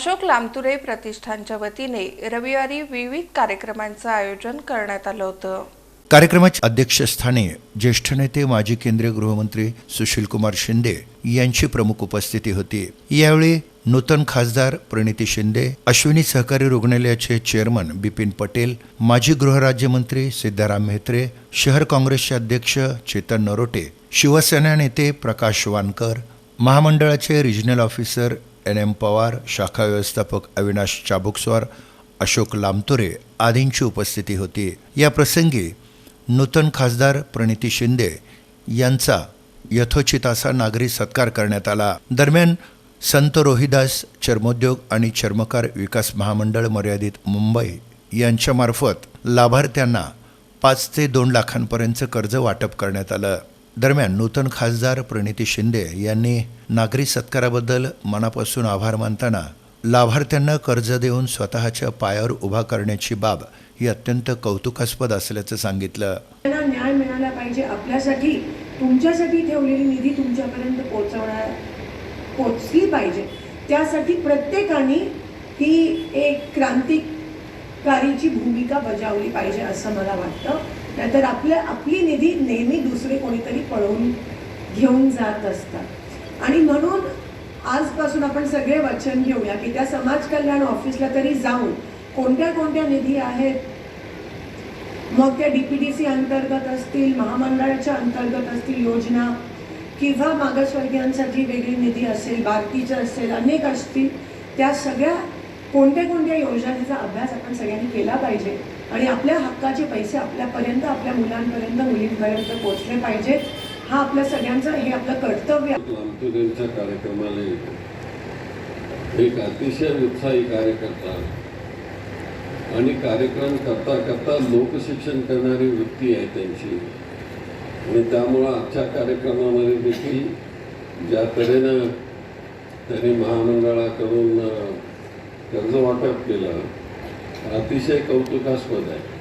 अशोक लामतुरे प्रतिष्ठानच्या वतीने रविवारी विविध कार्यक्रमांचं आयोजन करण्यात आलं होतं. कार्यक्रमाच्या अध्यक्षस्थानी ज्येष्ठ नेते माजी केंद्रीय गृहमंत्री सुशीलकुमार शिंदे यांची प्रमुख उपस्थिती होती. यावेळी नूतन खासदार प्रणिती शिंदे अश्विनी सहकारी रुग्णालयाचे चेअरमन बिपिन पटेल माजी गृहराज्यमंत्री सिद्धाराम म्हेत्रे शहर काँग्रेसचे अध्यक्ष चेतन नरोटे शिवसेना नेते प्रकाश वानकर महामंडळाचे regional officer N M Pawar शाखा व्यवस्थापक अविनाश चाबुकस्वार अशोक लामतुरे आदींची उपस्थिती होती. या प्रसंगी नूतन खासदार प्रणिती शिंदे यांचा यथोचित असा नागरी सत्कार करण्यात आला. दरम्यान संत रोहिदास चर्मोद्योग आणि चर्मकार विकास महामंडळ मर्यादित मुंबई यांच्यामार्फत लाभार्थ्यांना पाच ते दोन लाखांपर्यंतचं कर्ज वाटप करण्यात आलं. दरम्यान नूतन खासदार प्रणिती शिंदे यांनी नागरी सत्काराबद्दल मनापासून आभार मानताना लाभार्थ्यांना कर्ज देऊन स्वतःच्या पायावर उभा करण्याची बाब ही अत्यंत कौतुकास्पद असल्याचं सांगितलं. त्यांना न्याय मिळाला पाहिजे आपल्यासाठी तुमच्यासाठी ठेवलेली निधी तुमच्यापर्यंत पोहोचवणार पोचली पाहिजे. त्यासाठी प्रत्येकाने ही एक क्रांतिकारीची भूमिका बजावली पाहिजे असं मला वाटतं. नाहीतर आपल्या आपली निधी नेहमी दुसरे कोणीतरी पळवून घेऊन जात असतात. आणि म्हणून आजपासून आपण सगळे वचन घेऊया की त्या समाज कल्याण ऑफिसला तरी जाऊन कोणत्या कोणत्या निधी आहेत? मग त्या डीपीडीसी अंतर्गत असतील महामंडळाच्या अंतर्गत असतील योजना किंवा मागासवर्गीयांसाठी वेगळी निधी असेल बाकीचं असेल अनेक असतील त्या सगळ्या कोणत्या कोणत्या योजनेचा अभ्यास आपण सगळ्यांनी केला पाहिजे. आणि आपल्या हक्काचे पैसे आपल्यापर्यंत आपल्या मुलांपर्यंत मुलींपर्यंत पोचले पाहिजेत. हा आपल्या सगळ्यांचं हे आपलं कर्तव्य आहे. कार्यक्रमाला येतो. एक अतिशय उत्साही कार्यकर्ता. आणि कार्यक्रम करता करता लोकशिक्षण करणारी वृत्ती आहे त्यांची. आणि त्यामुळं आजच्या कार्यक्रमामध्ये देखील ज्या तऱ्हेनं त्यांनी महामंडळाकडून कर्ज वाटप केलं अतिशय कौतुकास्पद आहे.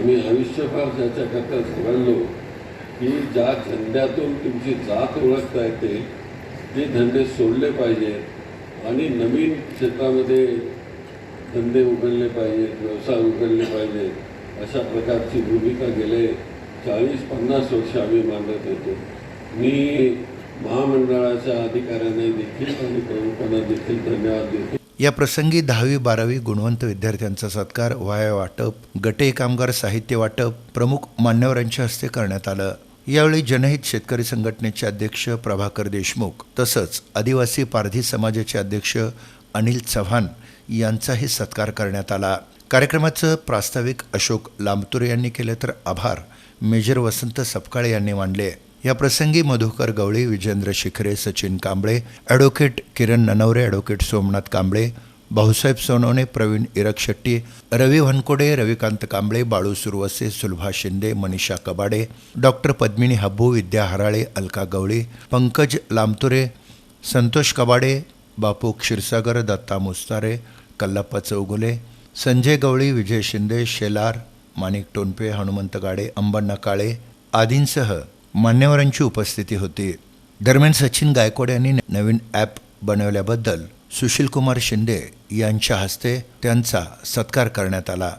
आम्ही आयुष्यभर ज्याच्याकरता झगडलो की ज्या धंद्यातून तुमची जात ओळखता येते ते धंदे सोडले पाहिजेत आणि नवीन क्षेत्रामध्ये धंदे उघडले पाहिजेत व्यवसाय उघडले पाहिजेत अशा प्रकारची भूमिका गेले चाळीस पन्नास वर्ष आम्ही मांडत होतो. मी महामंडळाच्या अधिकाऱ्यांना देखील आणि प्रमुखांना देखील धन्यवाद देतो. या प्रसंगी दहावी बारावी गुणवंत विद्यार्थ्यांचा सत्कार वाया वाटप गटे कामगार साहित्य वाटप प्रमुख मान्यवरांच्या हस्ते करण्यात आलं. यावेळी जनहित शेतकरी संघटनेचे अध्यक्ष प्रभाकर देशमुख तसंच आदिवासी पारधी समाजाचे अध्यक्ष अनिल चव्हाण यांचाही सत्कार करण्यात आला. कार्यक्रमाचं प्रास्ताविक अशोक लांबतुरे यांनी केलं तर आभार. मेजर वसंत सपकाळे यांनी मानले या प्रसंगी Madhukar Gawali Vijendra Shikhare Sachin Kamble advocate Kiran Nanaware advocate Somnath Kamble Bhausaheb Sonawane Pravin Irak Shetty Ravi Wankode Ravikant Kamble Balu Surwase Sulabha Shinde Manisha Kabade doctor Padmini Habbu Vidya Harale Alka Gawali Pankaj Lamture Santosh Kabade Bapu Kshirsagar Datta Mustare Kallappa Chougule Sanjay Gawali Vijay Shinde Shelar Manik Tonpe Hanumant Gade Ambanna Kale आदींसह मान्यवरांची उपस्थिती होती. दरम्यान सचिन गायकवाड यांनी नवीन app बनवल्याबद्दल सुशीलकुमार शिंदे यांच्या हस्ते त्यांचा सत्कार करण्यात आला.